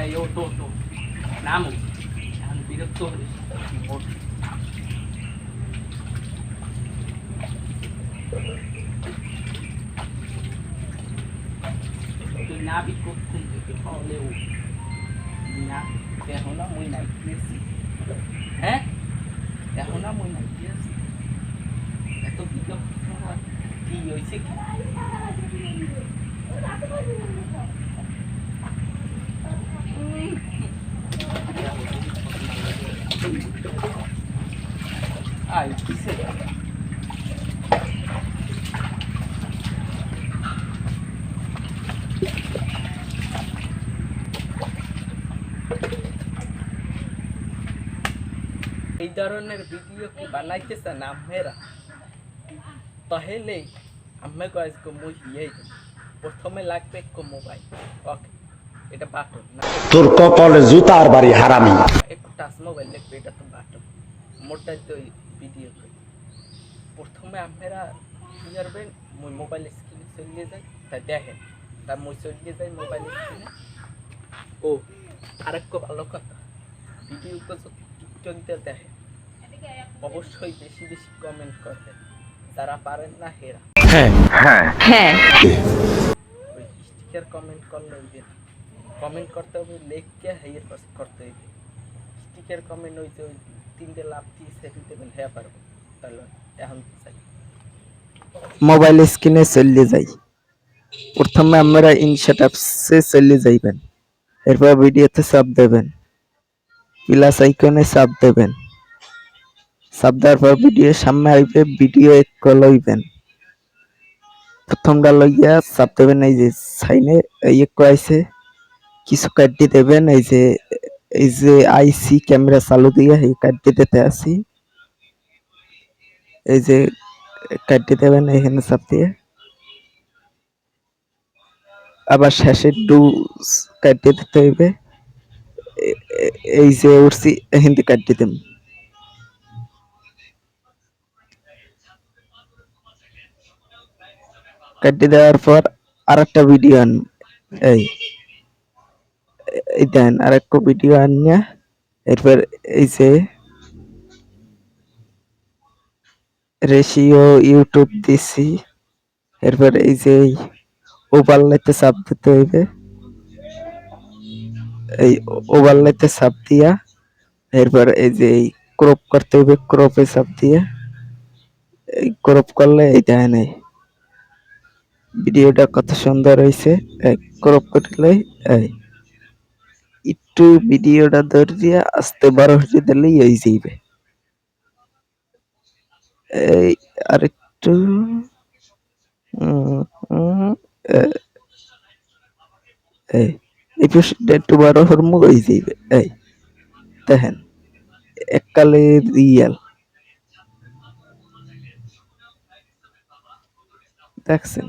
এই ও তো তো নাম এখন বিরক্ত হইস ওঠ। তুই নাবি কখন থেকে হলেও না দেখো না মই নাই দিয়েছি হ্যাঁ দেখো না মই নাই দিয়েছি এত বিরক্ত হওয়ার কি কি আয় কিসে এই ধরনের ভিডিও কি বানাইতেছে না মেয়েরা তাহলে আমি আজকে মুই হিয়াই প্রথমে লাগবে একটু মোবাইল। ওকে এটা বাটন না। তোর কপালে জুতার বাড়ি হারামি। টাচ মোবাইল লাগবে এটা তো বাটন মোটাই তো ভিডিও করি প্রথমে আপনারা কি করবেন মুই মোবাইল স্ক্রিনে চলিয়ে যাই তাই দেখেন। তা মুই চলিয়ে যাই মোবাইল স্ক্রিনে ও আরেকটু ভালো কথা। ভিডিও তো যদি টিকটকদের দেখেন। অবশ্যই বেশি বেশি কমেন্ট করবেন। যারা পারেন না হেরা। হ্যাঁ। ওই স্টিকার কমেন্ট করলে কমেন্ট করতে হবে লেখকে হাইয়ের করতে হইবে? স্টিকার কমেন্ট যে তিনটে লাভ দিয়ে সেটি দেবেন হ্যাঁ পারব। তাহলে এখন চাই। মোবাইল স্ক্রিনে চলে যাই। প্রথমে আমরা ইনশট অ্যাপসে চলে যাইবেন। এরপর ভিডিওতে চাপ দেবেন। প্লাস আইকনে চাপ দেবেন। চাপ দেওয়ার পর ভিডিও সামনে আইবে ভিডিও এক লইবেন প্রথমটা লইয়া চাপ দেবেন, এই যে সাইনে এই এক আইছে কিছু কাটি দেবেন, এই যে এই যে আইসি ক্যামেরা চালু দিয়ে এই কাটি দিতে আসি এই যে কাটি দেবেন এখানে চাপ দিয়ে আবার শেষে ডু কাটি দিতে হইবে এ- এ- এই যে উঠছি হিন্দি কাটি দেব কাটি দেওয়ার পর আর একটা ভিডিও আন এই এই দেন আর একটা ভিডিও আনিয়া এরপর এই যে রেশিও ইউটিউব দিছি এরপর এই যে ওভারলাইতে চাপ দিতে হইবে এই ওভারলাইতে চাপ দিয়া এরপর এই যে ক্রপ করতে হইবে ক্রপে চাপ দিয়া এই ক্রপ করলে এই দেখেন এই ভিডিওটা কত সুন্দর হয়েছে ক্রপ করলে এই একটু ভিডিওটা ধরে দিয়া আস্তে বড় হয়ে দিলেই হয়ে যাইবে। এই আরেকটু। উম, উম, এ- এই এই পেশিটা একটু বড় হরমু হয়ে যাইবে। এই দেখেন এককালে রিয়াল। দেখছেন?